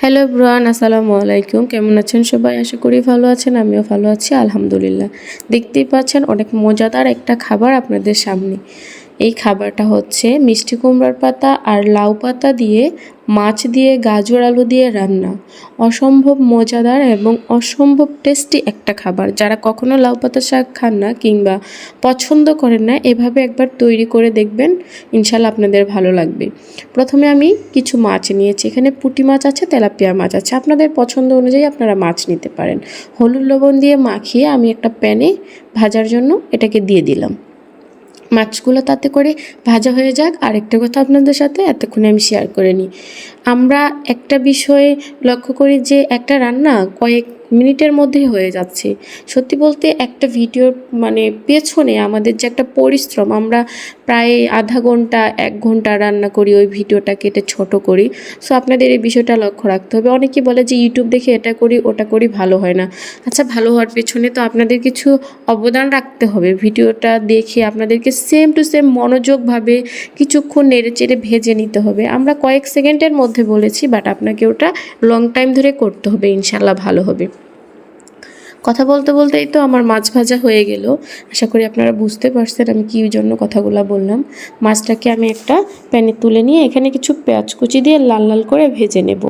Hello bran আসসালামু আলাইকুম। কেমন আছেন সবাই? আশা করি ভালো আছেন, আমিও ভালো আছি, আলহামদুলিল্লাহ। দেখতেই পাচ্ছেন, অনেক মজাদার একটা খাবার আপনাদের সামনে। এই খাবারটা হচ্ছে মিষ্টি কুমড়ার পাতা আর লাউ পাতা দিয়ে, মাছ দিয়ে, গাজর আলু দিয়ে রান্না। অসম্ভব মজাদার এবং অসম্ভব টেস্টি একটা খাবার। যারা কখনো লাউ পাতা শাক খান না কিংবা পছন্দ করেন না, এভাবে একবার তৈরি করে দেখবেন, ইনশাল্লাহ আপনাদের ভালো লাগবে। প্রথমে আমি কিছু মাছ নিয়েছি। এখানে পুঁটি মাছ আছে, তেলাপিয়া মাছ আছে। আপনাদের পছন্দ অনুযায়ী আপনারা মাছ নিতে পারেন। হলুদ লবণ দিয়ে মাখিয়ে আমি একটা প্যানে ভাজার জন্য এটাকে দিয়ে দিলাম। মাছগুলো তাতে করে ভাজা হয়ে যাক। আর একটা কথা আপনাদের সাথে, এতক্ষণে আমি শেয়ার করে নিই। আমরা একটা বিষয়ে লক্ষ্য করি যে একটা রান্না কয়েক মিনিটের মধ্যে হয়ে যাচ্ছে। সত্যি বলতে একটা ভিডিওর মানে পেছনে আমাদের যে একটা পরিশ্রম, আমরা প্রায় আধা ঘণ্টা, এক ঘণ্টা রান্না করি, ওই ভিডিওটা কেটে ছোট করি। সো আপনাদের এই বিষয়টা লক্ষ্য রাখতে হবে। অনেকে বলে যে ইউটিউব দেখে এটা করি, ওটা করি, ভালো হয় না। আচ্ছা ভালো হওয়ার পেছনে তো আপনাদের কিছু অবদান রাখতে হবে। ভিডিওটা দেখে আপনাদেরকে সেম টু সেম মনোযোগভাবে কিছুক্ষণ নেড়ে চেড়ে ভেজে নিতে হবে। আমরা কয়েক সেকেন্ডের মধ্যে বলেছি বাট আপনাকে ওটা লং টাইম ধরে করতে হবে ইনশাল্লাহ ভালো হবে। কথা বলতে বলতেই তো আমার মাছ ভাজা হয়ে গেল। আশা করি আপনারা বুঝতে পারছেন আমি কী জন্য কথাগুলো বললাম। মাছটাকে আমি একটা প্যানে তুলে নিয়ে এখানে কিছু পেঁয়াজ কুচি দিয়ে লাল লাল করে ভেজে নেব।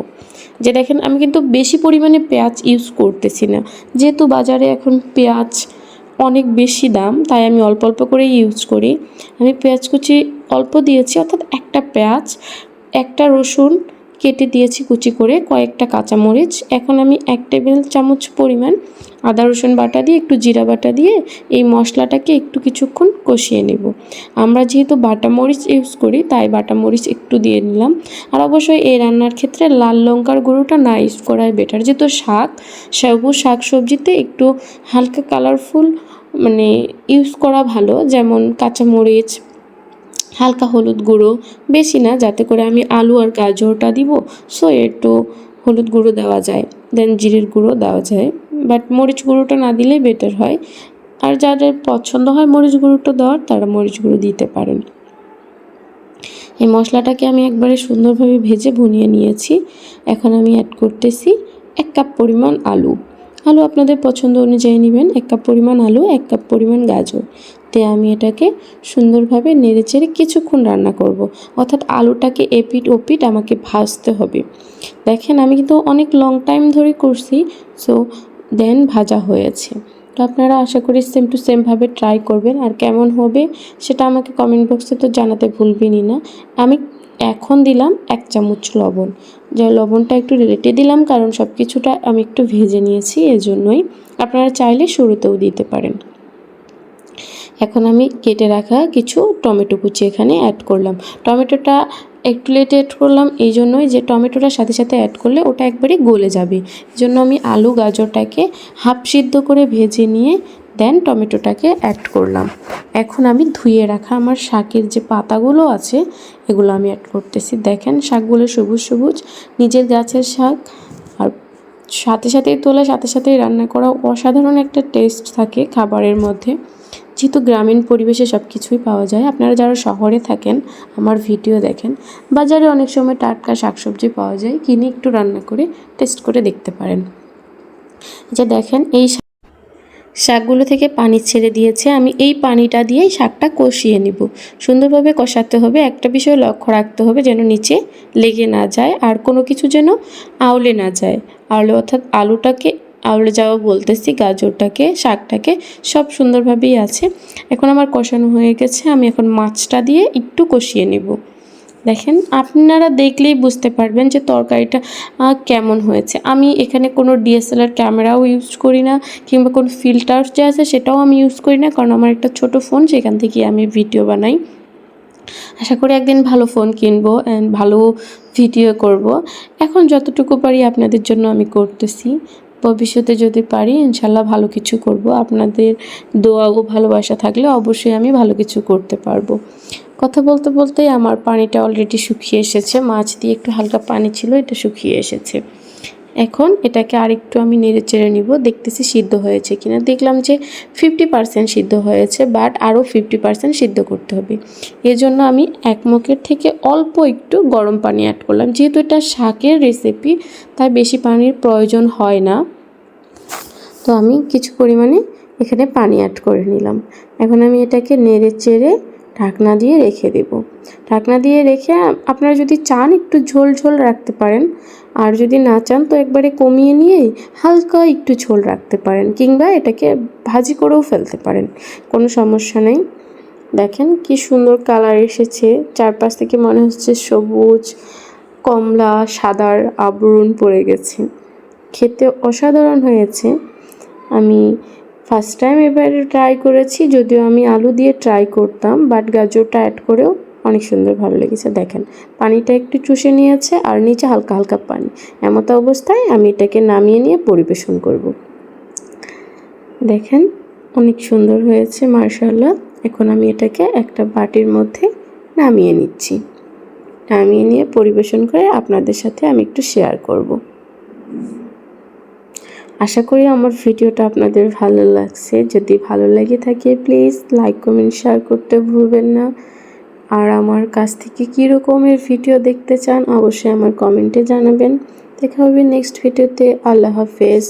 যে দেখেন, আমি কিন্তু বেশি পরিমাণে পেঁয়াজ ইউজ করতেছি না। যেহেতু বাজারে এখন পেঁয়াজ অনেক বেশি দাম, তাই আমি অল্প অল্প করে ইউজ করি। আমি পেঁয়াজ কুচি অল্প দিয়েছি, অর্থাৎ একটা পেঁয়াজ, একটা রসুন কেটে দিয়েছি কুচি করে কয়েকটা কাঁচামরিচ। এখন আমি এক টেবিল চামচ পরিমাণ আদা, রসুন বাটা দিয়ে, একটু জিরা বাটা দিয়ে এই মশলাটাকে একটু কিছুক্ষণ কষিয়ে নেব। আমরা যেহেতু বাটা মরিচ ইউজ করি, তাই বাটা মরিচ একটু দিয়ে নিলাম। আর অবশ্যই এই রান্নার ক্ষেত্রে লাল লঙ্কার গুঁড়োটা না ইউজ করাই বেটার। যেহেতু শাক সবুজ শাক সবজিতে একটু হালকা কালারফুল মানে ইউজ করা ভালো, যেমন কাঁচামরিচ হালকা হলুদ গুঁড়ো। বেশি না, যাতে করে আমি আলু আর গাজরটা দিব সো একটু হলুদ গুঁড়ো দেওয়া যায় দেন জিরের গুঁড়ো দেওয়া যায়। বাট মরিচ গুঁড়োটা না দিলেই বেটার হয়। আর যাদের পছন্দ হয় মরিচ গুঁড়োটা দেওয়ার, তারা মরিচ গুঁড়ো দিতে পারেন। এই মশলাটাকে আমি একবারে সুন্দরভাবে ভেজে ভুনিয়ে নিয়েছি। এখন আমি অ্যাড করতেছি এক কাপ পরিমাণ আলু। আলু আপনাদের পছন্দ অনুযায়ী নেবেন। এক কাপ পরিমাণ আলু, এক কাপ পরিমাণ গাজর। তে আমি এটাকে সুন্দরভাবে নেড়ে চেড়ে কিছুক্ষণ রান্না করব। অর্থাৎ আলুটাকে এপিট ওপিট আমাকে ভাজতে হবে। দেখেন আমি কিন্তু অনেক লং টাইম ধরে করছি সো দেন ভাজা হয়েছে। তো আপনারা আশা করি সেম টু সেমভাবে ট্রাই করবেন। আর কেমন হবে সেটা আমাকে কমেন্ট বক্সে তো জানাতে ভুলবেনই না। আমি এখন দিলাম এক চামচ লবণ। যে লবণটা একটু রেটে দিলাম, কারণ সব কিছুটা আমি একটু ভেজে নিয়েছি, এজন্যই আপনারা চাইলে শুরুতেও দিতে পারেন। এখন আমি কেটে রাখা কিছু টমেটো কুচি এখানে অ্যাড করলাম। টমেটোটা একটু লেটে অ্যাড করলাম এই জন্যই যে টমেটোটার সাথে সাথে অ্যাড করলে ওটা একবারে গলে যাবে। এই জন্য আমি আলু গাজরটাকে হাফ সিদ্ধ করে ভেজে নিয়ে দেন টমেটোটাকে অ্যাড করলাম। এখন আমি ধুয়ে রাখা আমার শাকের যে পাতাগুলো আছে, এগুলো আমি অ্যাড করতেছি। দেখেন, শাকগুলো সবুজ সবুজ, নিজের গাছের শাক। আর সাথে সাথেই তোলা, সাথে সাথেই রান্না করা অসাধারণ একটা টেস্ট থাকে খাবারের মধ্যে। যেহেতু গ্রামীণ পরিবেশে সব কিছুই পাওয়া যায়, আপনারা যারা শহরে থাকেন, আমার ভিডিও দেখেন, বাজারে অনেক সময় টাটকা শাকসবজি পাওয়া যায়, কিনে একটু রান্না করে টেস্ট করে দেখতে পারেন। যে দেখেন, এই শাকগুলো থেকে পানি ছেড়ে দিয়েছে, আমি এই পানিটা দিয়েই শাকটা কষিয়ে নিব। সুন্দরভাবে কষাতে হবে, একটা বিষয় লক্ষ্য রাখতে হবে যেন নিচে লেগে না যায় আর কোনো কিছু যেন আউলে না যায়। আউলে অর্থাৎ আলুটাকে, আউলে যাওয়া বলতেছি, গাজরটাকে, শাকটাকে সব সুন্দরভাবেই আছে। এখন আমার কষানো হয়ে গেছে, আমি এখন মাছটা দিয়ে একটু কষিয়ে নেব। দেখেন, আপনারা দেখলেই বুঝতে পারবেন যে তরকারিটা কেমন হয়েছে। আমি এখানে কোনো ডিএসএলআর ক্যামেরাও ইউজ করি না, কিংবা কোনো ফিল্টার যে আছে সেটাও আমি ইউজ করি না, কারণ আমার একটা ছোট ফোন, সেখান থেকে আমি ভিডিও বানাই। আশা করি একদিন ভালো ফোন কিনবো অ্যান্ড ভালো ভিডিও করব। এখন যতটুকু পারি আপনাদের জন্য আমি করতেছি। ভবিষ্যতে যদি পারি, ইনশাল্লাহ ভালো কিছু করব। আপনাদের দোয়া ও ভালোবাসা থাকলে অবশ্যই আমি ভালো কিছু করতে পারব। কথা বলতে বলতেই আমার পানিটা অলরেডি শুকিয়ে এসেছে। মাছ দিয়ে একটু হালকা পানি ছিল, এটা শুকিয়ে এসেছে। এখন এটাকে আরেকটু আমি নেড়ে চেড়ে নিব, দেখতেছি সিদ্ধ হয়েছে কিনা। দেখলাম যে ফিফটি পার্সেন্ট সিদ্ধ হয়েছে বাট আরও ফিফটি পার্সেন্ট সিদ্ধ করতে হবে। এজন্য আমি এক মগের থেকে অল্প একটু গরম পানি অ্যাড করলাম। যেহেতু এটা শাকের রেসিপি তাই বেশি পানির প্রয়োজন হয় না। তো আমি কিছু পরিমাণে এখানে পানি অ্যাড করে নিলাম। এখন আমি এটাকে নেড়ে চেড়ে ঢাকনা দিয়ে রেখে দেব। ঢাকনা দিয়ে রেখে আপনারা যদি চান একটু ঝোল ঝোল রাখতে পারেন। আর যদি না চান তো একবারে কমিয়ে নিয়ে হালকা একটু ঝোল রাখতে পারেন কিংবা এটাকে ভাজি করেও ফেলতে পারেন। কোনো সমস্যা নেই। দেখেন কি সুন্দর কালার এসেছে। চারপাশ থেকে মনে হচ্ছে সবুজ, কমলা, সাদার আবরণ পড়ে গেছে। খেতে অসাধারণ হয়েছে। আমি ফার্স্ট টাইম এবারে ট্রাই করেছি, যদিও আমি আলু দিয়ে ট্রাই করতাম বাট গাজরটা অ্যাড করেও অনেক সুন্দর ভালো লেগেছে, দেখেন। পানিটা একটু চুষে নিয়েছে, আর নিচে হালকা হালকা পানি। এমতো অবস্থায় আমি এটাকে নামিয়ে নিয়ে পরিবেশন করব। দেখেন, অনেক সুন্দর হয়েছে মার্শাল্লাহ এখন আমি এটাকে একটা বাটির মধ্যে নামিয়ে নিচ্ছি। নামিয়ে নিয়ে পরিবেশন করে আপনাদের সাথে আমি একটু শেয়ার করব। আশা করি আমার ভিডিওটা আপনাদের ভালো লাগছে। যদি ভালো লাগে থাকে প্লিজ লাইক কমেন্ট শেয়ার করতে ভুলবেন না। আর আমার কাছ থেকে কী রকমের ভিডিও দেখতে চান, অবশ্যই আমার কমেন্টে জানাবেন। দেখা হবে নেক্সট ভিডিওতে আল্লাহ হাফেজ।